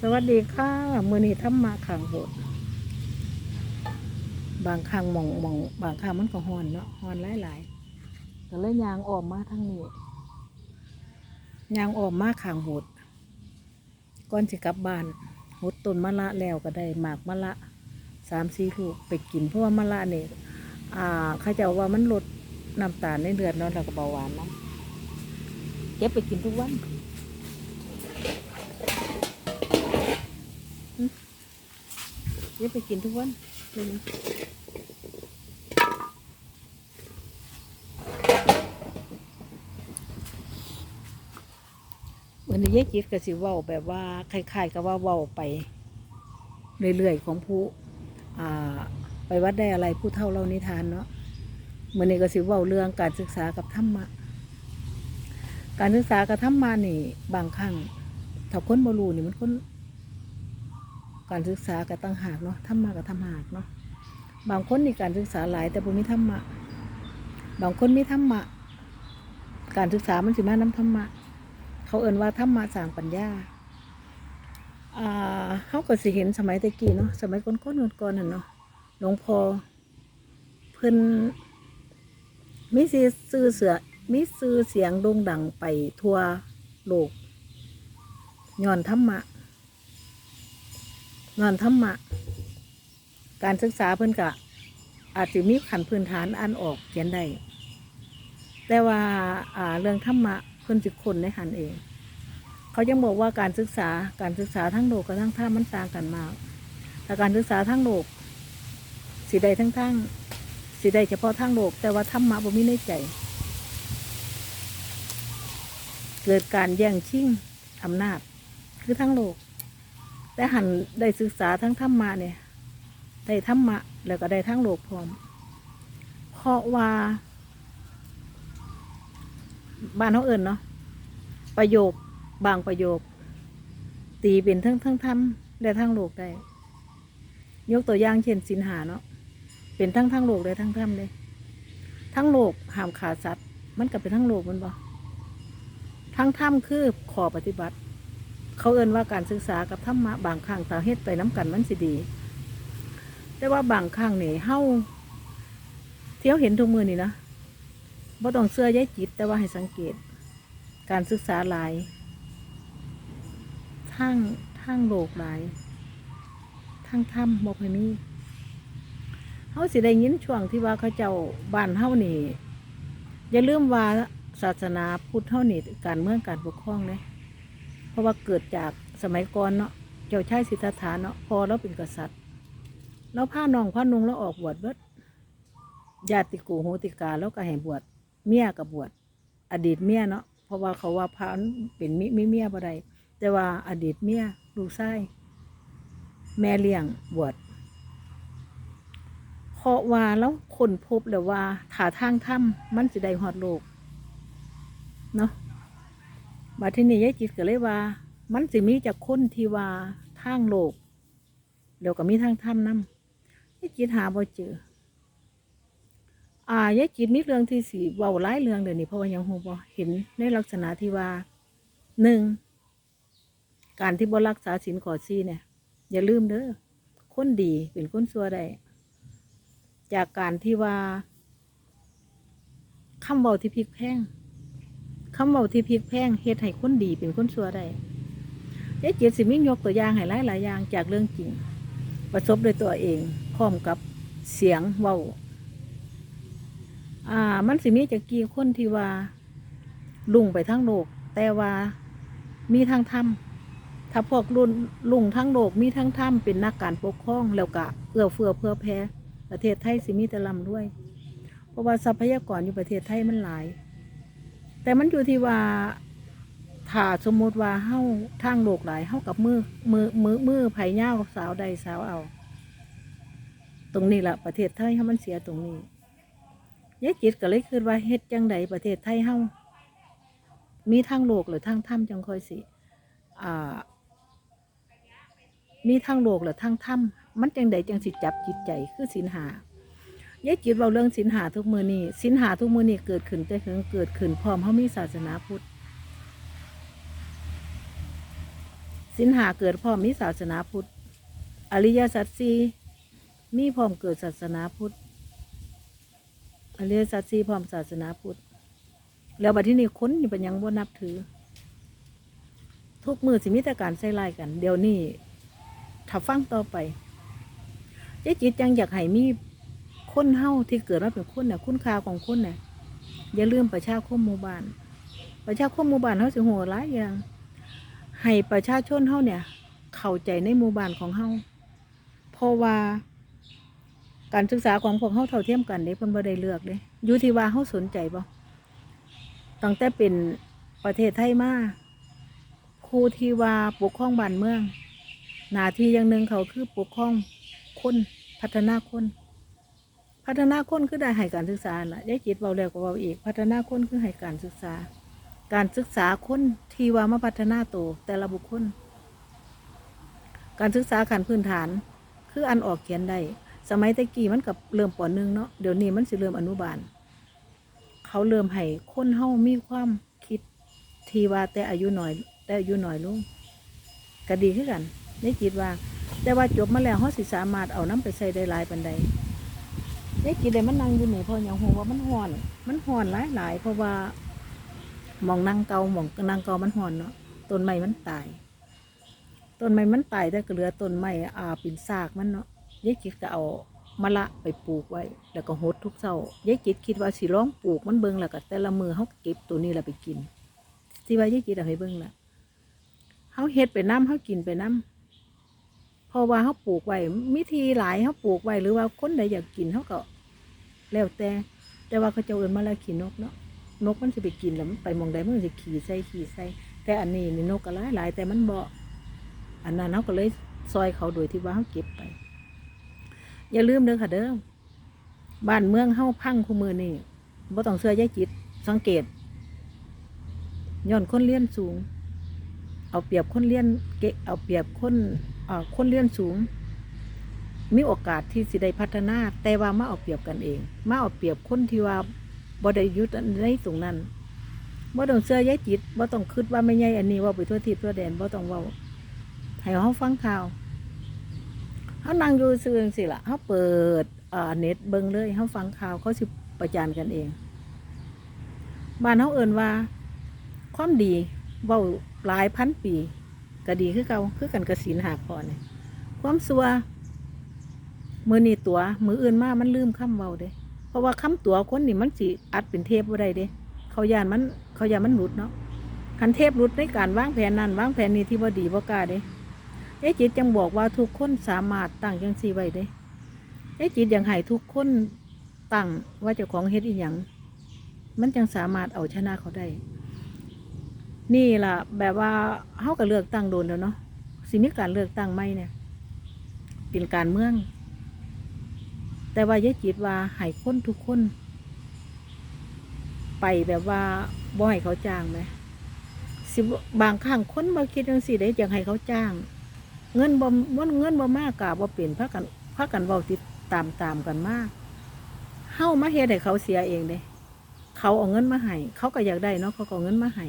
สวัสดีค่ะมือนี้ทำมาขังโบดบางครั้งมองมองบางครั้งมันก็ฮอนเนาะฮอนหลายๆก็เลยยางออกมาทางนี้ยางออกมาขังโบดก่อนสิกลับบ้านหดต้นมะละแล้วก็ได้หมากมะละสามสี่ลูกไปกินเพราะว่ามะละเนี่ยอ่าเขาเจะว่ามันลดน้ำตาลในเลือดเนาะแล้วก็เบาหวานเนาะเก็บไปกินทุกวัน เดี๋ยวไปกินทุกวันเลยนะวันนี้ยายจิตก็สิว้าแบบว่าคล้ายๆกับว่าว้าไป เรื่อยๆของผู้ไปวัดได้อะไรผู้เท่าเล่านิทานเนาะวันนี้ก็สิว้าเรื่องการศึกษากับธรรมะ การศึกษากับธรรมะนี่บางครั้งถ้าคนบรูนี่มันคน การศึกษาก็ตั้งหากเนาะธรรมะก็ทำหากเนาะบางคนนี่การศึกษาหลาย แต่บ่มีธรรมะ บางคนมีธรรมะ การศึกษามันสิมานํธรรมะ เขาเอ่นว่าธรรมะสร้างปัญญาอ่าเฮาก็สิเห็นสมัยตะกี้เนาะสมัยก่อนก่อนๆนั่นเนาะหลวงพ่อเพิ่นมีชื่อเสือมีชื่อเสียงโด่งดังไปทั่วโลกย้อนธรรมะ นอนธรรมะ การศึกษาเพิ่นกะอาจจะมีขันพื้นฐานอ่านออกเขียนได้ แต่ว่าาเรื่องธรรมะเพิ่นสิคนในหันเอง เขายังบอกว่าการศึกษาการศึกษาทั้งโลกกับทั้งธรรมมันต่างกันมากแต่การศึกษาทั้งโลกสิได้ทั้งทั้งสิได้เฉพาะทั้งโลก แต่ว่าธรรมะบ่มีในใจ เกิดการแย่งชิงอำนาจคือทั้งโลก แต่หันได้ศึกษาทั้งธรรมะเนี่ย ได้ธรรมะ แล้วก็ได้ทั้งโลกพร้อม เพราะว่าบ้านเขาเอิญเนาะประโยคบางประโยค ตีเป็นทั้งทั้งธรรมและทั้งโลกได้ ยกตัวอย่างเช่นสินหาเนาะเป็นทั้งทั้งโลกได้ทั้งธรรมเลย ทั้งโลกห้ามขาดสัตว์ มันก็เป็นทั้งโลกมันบ่ทั้งธรรมคือขอปฏิบัติ เขาเอ่นว่าการศึกษากับธรรมะบางครั้งถ้าเฮ็ดไปน้กันมันสิดี แต่ว่าบางครั้งนี่เฮาเที่ยวเห็นทุกมือนี่นะบ่ต้องเสื้อย้ายจิต แต่ว่าให้สังเกต การศึกษาหลายทางทางโลกหลายทางธรรมบ่ค่อยมีเฮาสิได้ยินช่วงที่ว่าเขาเจ้าบ้านเฮานี่อย่าลืมว่าศาสนาพุทธเฮานี่การเมืองการปกครองเนี่ย ราะว่าเกิดจากสมัยก่อนเนาะเจ้าชายสิทธัตถะเนาะพอเราเป็นกษัตริย์เราพานองพานุงแล้วออกบวชเบิดญาติกูโหติกาแล้วก็ให้บวชเมียกับบวชอดีตเมียเนาะเพราะว่าเขาว่าพระเป็นมิมิเมียบ่ได้แต่ว่าอดีตเมียลูกชายแม่เลี้ยงบวชเพราะว่าแล้วคนพบแล้วว่าถาทางถ้ำมันจะได้ฮอดโลกเนาะ มาที่นี่ยายจิตก็เลยว่า มันสิมีจากคนที่ว่าทางโลกเดี๋ยวก็มีทางถ้ำนำยายจิตหาบ่เจออ่ายายจิตมีเรื่องที่สีเว้าหลายเรื่องเดี๋ยวนี้เพราะว่ายังหูบ่เห็นในลักษณะที่ว่าหนึ่งการที่บ่รักษาศีลขอสี่เนี่ย อย่าลืมเด้อคนดีเป็นคนชั่วได้จากการที่ว่าคำเว้าที่พลิกแพง คำเว้าที่พลิกแพงเฮ็ดให้คนดีเป็นคนชั่วได้ยายเจียดสิมิยกตัวอย่างให้หลายหลายอย่างจากเรื่องจริง ประสบด้วยตัวเองพร้อมกับเสียงเว้าอ่า มันสิมีจากกี่คนที่ว่าลุงไปทั้งโลก แต่ว่ามีทั้งถ้ำถ้าพวกรุ่นลุงทั้งโลกมีทั้งถ้ำเป็นนักการปกครองแล้วก็เอื้อเฟื้อเพื่อแพ้ประเทศไทยสิมีแต่ลำด้วย เพราะว่าทรัพยากรอยู่ประเทศไทยมันหลาย แต่มันอยู่ที่ว่าถ้าสมมติว่าเฮ้าทางโลกหลายเฮ้ากับมือมือมือมือไผ่เง่าสาวใดสาวเอา ตรงนี้แหละประเทศไทยเฮามันเสียตรงนี้ยายจิตก็เลยคิดว่าเฮ็ดจังใดประเทศไทยเฮามีทางโลกหรือทางถ้ำจังค่อยสิอ่า มีทางโลกหรือทางถ้ำมันจังใดจังสิจับจิตใจคือสินหา ยายจิตเราเรื่องสินหาทุกมือนี่สินหาทุกมือนี่เกิดขึ้นแต่เหิงเกิดขึ้นพร้อมเขามีศาสนาพุทธสินหาเกิดพร้อมมีศาสนาพุทธ อริยสัจสี่มีพร้อมเกิดศาสนาพุทธ อริยสัจสี่พร้อมศาสนาพุทธ แล้วบัดที่นี่ค้นนี่เป็นยังบ่นับถือ ทุกมือสิมีแต่การใส่ลายกัน เดี๋ยวนี้ถ้าฟังต่อไปเจ๊จิตยังอยากให้มี คนเฮาที่เกิดมาเป็นคนเนี่ยคุณค่าของคนเนี่ยอย่าลืมประชาคมหมู่บ้าน ประชาคมหมู่บ้านเฮาสิโหหลายอย่าง ให้ประชาชนเฮาเนี่ย เข้าใจในหมู่บ้านของเฮาเพราะว่า การศึกษาของพวกเฮาเท่าเทียมกันเด้เพิ่นบ่ได้เลือกเด้อยู่ที่ว่าเฮาสนใจบ่ตั้งแต่เป็นประเทศไทยมาครูที่ว่าปกครองบ้านเมือง หน้าที่อย่างหนึ่งเขาคือปกครองคนพัฒนาคน พัฒนาคนคือได้ให้การศึกษาน่ะยายจิตเบาแล้วก็เบาอีก พัฒนาคนคือให้การศึกษา การศึกษาคนที่ว่ามาพัฒนาตัวแต่ละบุคคล การศึกษาขั้นพื้นฐาน คืออันออกเขียนได้ สมัยตะกี้มันกับเริ่มปหนึ่งเนาะ เดี๋ยวนี้มันสิเริ่มอนุบาล เขาเริ่มให้คนเฮามีความคิดทีว่าแต่อายุหน่อย แต่อายุหน่อยลงก็ดีขึ้นกันได้จิตว่า แต่ว่าจบมาแล้วเขาสิสามารถเอาน้ำไปใส่ได้หลายปันใด ได้จิตได้มันนั่งอยู่นี่พราะอย่างหัวว่ามันห่อน มันห่อนหลายหลายเพราะว่ามองนั่งเกาหมองนั่งเกามันห่อนเนาะต้นไม้มันตายต้นไม้มันตายแต่ก็เหลือต้นไม้อาปินซากมันเนาะยายจิตก็เอามะละไปปลูกไว้ แล้วก็หดทุกเช้ายายจิตคิดว่าสิร้องปลูกมันเบิ่งแล้วก็แต่ละมือเขาเก็บตัวนี้แล้วไปกินที่ว่ายายจิตเอาให้เบิ่งละเขาเฮ็ดไปน้ำเขากินไปน้ำพราะว่าเขาปลูกไว้มิธีหลายเขาปลูกไว้หรือว่าคนใดอยากกินเขาก็ แล้วแต่แต่ว่าเขาจะเอินมาแล้วขี่นกเนาะนกมันจะไปกินแล้วมันไปมองใดมันก็จะขี่ใส่ขี่ใส่แต่อันนี้นี่นกก็หลายหลายๆแต่มันเบ่อันนั้นเขาก็เลยซอยเขาโดยที่ว่าเขาเก็บไป อย่าลืมเด้อค่ะเด้อบ้านเมืองเฮาพังคู่มือนี่บ่ต้องเสื้อยายจิต สังเกตย้อนคนเลี้ยนสูง เอาเปรียบคนเลี้ยนเกะเอาเปรียบคนเอ่อคนเลี้ยนสูง มีโอกาสที่สิได้พัฒนา แต่ว่ามาเอาเปรียบกันเอง มาเอาเปรียบคนที่ว่าบ่ได้ยุดในตรงนั้นบ่ต้องเสื้อยายจิตบ่ต้องคิดว่าไม่ใหญ่อันนี้ว่าไปทั่วทิศทั่วแดนบ่ต้องว้าให้เฮาฟังข่าวเขานั่งอยู่ซื่อสิละเขาเปิดเน็ตเบิ้งเลยเขาฟังข่าวเขาสิประจานกันเองบ้านเขาเอิ่นว่า ความดีเว้าหลายพันปี ก็ดีคือเก่าคือกันกระสินหาพอเนี่ยความสัว มือนี่ตัว มืออื่นมามันลืมคำเว้าเด้ เพราะว่าคำตัวคนนี่มันสิอัดเป็นเทปบ่ได้เด้ เขายานมันเขายานมันหลุดเนาะคันเทปหลุดในการวางแผนนั้นวางแผนนี้ที่บ่ดีบ่กล้าเด้ยายจิตยังบอกว่าทุกคนสามารถตั้งยังสีไว้เด้ยายจิตยังให้ทุกคนตั้งว่าเจ้าของเฮ็ดอีหยังมันจังสามารถเอาชนะเขาได้ นี่ล่ะ แบบว่าเฮาก็เลือกตั้งโดนแล้วเนาะสิมีการเลือกตั้งไม่เนี่ย เป็นการเมือง แต่ว่ายายจิตว่าให้คนทุกคน ไปแบบว่าบ่ให้เขาจ้างไหมสิบางครั้งคนมาคิดจังสี่ได้อยากให้เขาจ้าง เงินบ่มันเงินบ่มากกะบ่เปลี่ยนพักกันพักกันเว้าติดตามตามกันมากเฮามาเฮ็ดให้เขาเสียเองเด้เขาเอาเงินมาให้เขาก็อยากได้เนาะเขาก็เอาเงินมาให้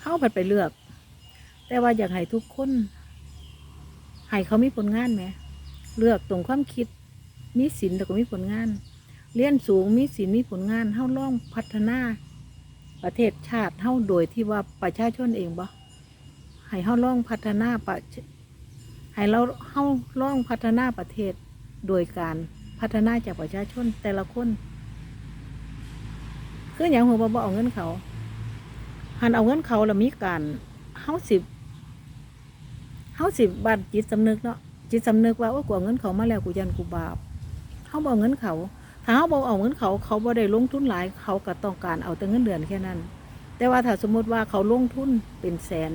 เฮาผัดไปเลือก แต่ว่าอยากให้ทุกคนให้เขามีผลงานไหมเลือกตรงความคิด มีศีลแต่ก็มีผลงาน เรียนสูงมีศีลมีผลงานเฮาล่องพัฒนา ประเทศชาติเฮาโดยที่ว่าประชาชนเองบ่ให้เฮาล่องพัฒนาประให้เราเฮาล่องพัฒนาประเทศโดยการพัฒนาจากประชาชนแต่ละคนคืออย่างหัวบ่เอาเงินเขาหันเอาเงินเขาแล้วมีการเฮาสิบเฮาสิบบันจิตสำนึกเนาะจิตสำนึกว่าโอ้กูเอาเงินเขามาแล้วกูยันกูบาป เฮาบ่เอาเงินเขา ถ้าเฮาบ่เอาเงินเขา เขาบ่ได้ลงทุนหลาย เขาก็ต้องการเอาแต่เงินเดือนแค่นั้น แต่ว่าถ้าสมมติว่าเขาลงทุนเป็นแสน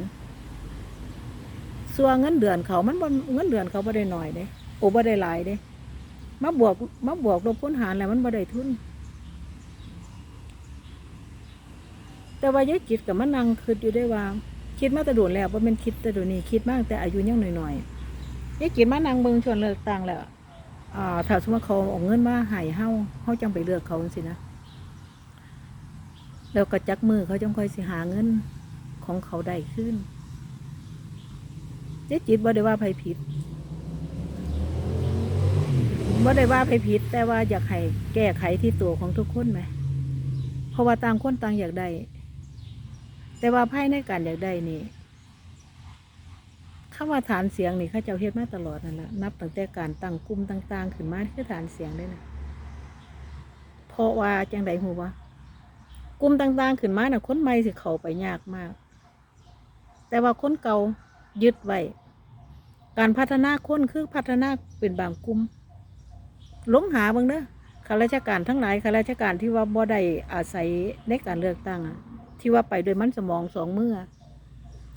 ส่วนเงินเดือนเขามันเงินเดือนเขาบ่ได้หน่อยเด้โอ้บ่ได้หลายเด้มาบวกมาบวกลบคูณหารแล้วมันบ่ได้ทุน แต่ว่ายายจิตกับมันนั่งคิดอยู่ได้ว่า คิดมาแต่โดนแล้วว่าเป็นคิดแต่โดนนี้คิดมากแต่อายุยังหน่อยๆยายจิตมานั่งเบิ่งชวนเลือกตั้งแล้ว ถ้าสมมติเขาเอาเงินมาให้เฮาเฮาจังไปเลือกเขาสินะแล้วก็จักมือเขาจังค่อยสิหาเงินของเขาได้ขึ้นเจ๊จิตบ่ได้ว่าไผผิดบ่ได้ว่าไผผิด แต่ว่าอยากให้แก้ไขที่ตัวของทุกคนไหมเพราะว่าต่างคนต่างอยากได้ แต่ว่าภายในการอยากได้นี่ คำว่าฐานเสียงนี่เข้าเจ้าเฮ็ดมาตลอดนั่นแหละนับตั้งแต่การตั้งกลุ่มต่าง ๆ ขึ้นมาคือฐานเสียงได้นะเพราะว่าจังใดหูวะกลุ่มต่าง ๆ ขึ้นมาน่ะคนใหม่สิเข้าไปยากมาก แต่ว่าคนเก่ายึดไว้การพัฒนาคนคือพัฒนาเป็นบางกลุ่มหลงหาบางเด้อข้าราชการทั้งหลายข้าราชการที่ว่าบ่ได้อาศัยในการเลือกตั้งอะที่ว่าไปโดยมันสมองสองมืออะ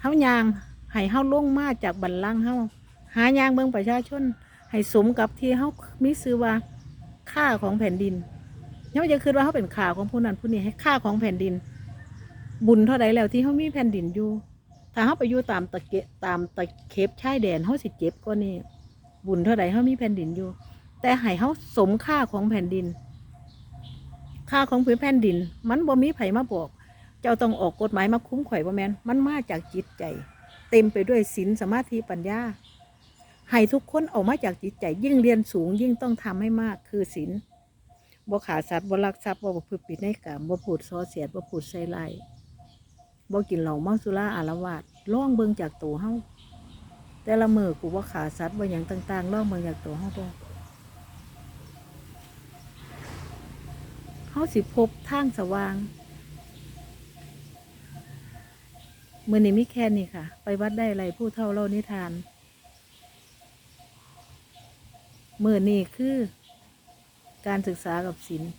เฮายาง ให้เฮาลงมาจากบัลลังเฮาหายางเบิ่งประชาชน ให้สมกับที่เฮามีชื่อว่าค่าของแผ่นดินเฮาจะคิดว่าเฮาเป็นค่าวของผู้นั้นผู้นี้ให้ค่าของแผ่นดิน บุญเท่าใดแล้วที่เฮามีแผ่นดินอยู่ ถ้าเฮาไปอยู่ตามตะเกะตามตะเข็บชายแดนเฮาสิเจ็บกว่านี้บุญเท่าใดเฮามีแผ่นดินอยู่ แต่ให้เขาสมค่าของแผ่นดิน ค่าของผืนแผ่นดิน มันบ่มีไผมาบอก เจ้าต้องออกกฎหมายมาคุ้มข่อยบ่แมนมันมาจากจิตใจ เต็มไปด้วยศีลสมาธิปัญญา ให้ทุกคนออกมาจากจิตใจยิ่งเรียนสูงยิ่งต้องทำให้มากคือศีลบ่ขาดสัตว์บ่ลักทรัพย์บ่ประพฤติผิดในกามบ่พูดส่อเสียดบ่พูดใส่ร้ายบ่กินเหล้าเมาสุราอารวาสล่องเบิ่งจากตัวเฮาแต่ละมือกูบ่ขาดสัตว์บ่หยังต่างๆล่องเบิ่งจากตัวเฮาบ่เขาสิพบทางสว่าง เมื่อนี้มิแค่นี้ค่ะ ไปวัดได้อะไรผู้เท่าเล่านิทานเมื่อนี้คือ การศึกษากับศิลป์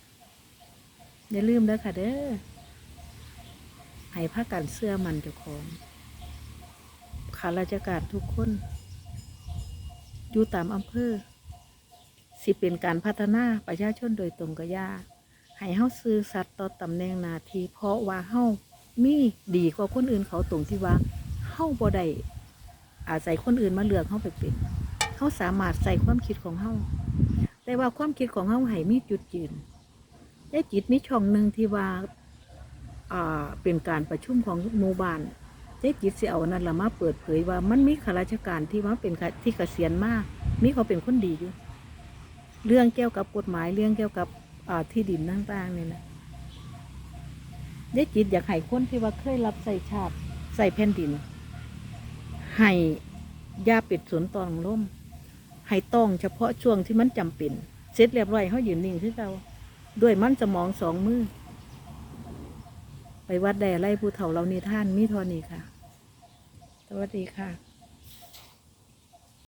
อย่าลืมเด้อค่ะเด้อให้พักกันเสื้อมันเจ้าของข้าราชการทุกคน อยู่ตามอำเภอ สิเป็นการพัฒนาประชาชนโดยตรงกับยาให้เฮาซื่อสัตย์ต่อตำแหน่งนาทีเพราะว่าเฮา มีดีกว่าคนอื่นเขาตรงที่ว่าเฮาบ่ได้อาศัยคนอื่นมาเลือกเฮาไปเป็นเฮาสามารถใส่ความคิดของเฮาแต่ว่าความคิดของเฮาให้มีจุดยืนยายจิตมีช่องหนึ่งที่ว่าอ่าเป็นการประชุมของหมู่บ้านยายจิตสิเอาอันนั้นละมาเปิดเผยว่ามันมีข้าราชการที่ว่าเป็นที่เกษียณมากมีเขาเป็นคนดีอยู่ เรื่องเกี่ยวกับกฎหมายเรื่องเกี่ยวกับอ่าที่ดินต่างๆเนี่ยนะ ได้จิตอยากให้คนที่ว่าเคยรับใส่ชาติใส่แผ่นดิน ให้ยาปิดสวนตองล่มให้ต้องเฉพาะช่วงที่มันจำเป็นเสร็จเรียบร้อยเขาอยู่นิ่งคือเราด้วยมันสมองสองมือ ไปวัดแด่ไล่ผู้เถ่าเรานิท่านมิทอนีค่ะ สวัสดีค่ะ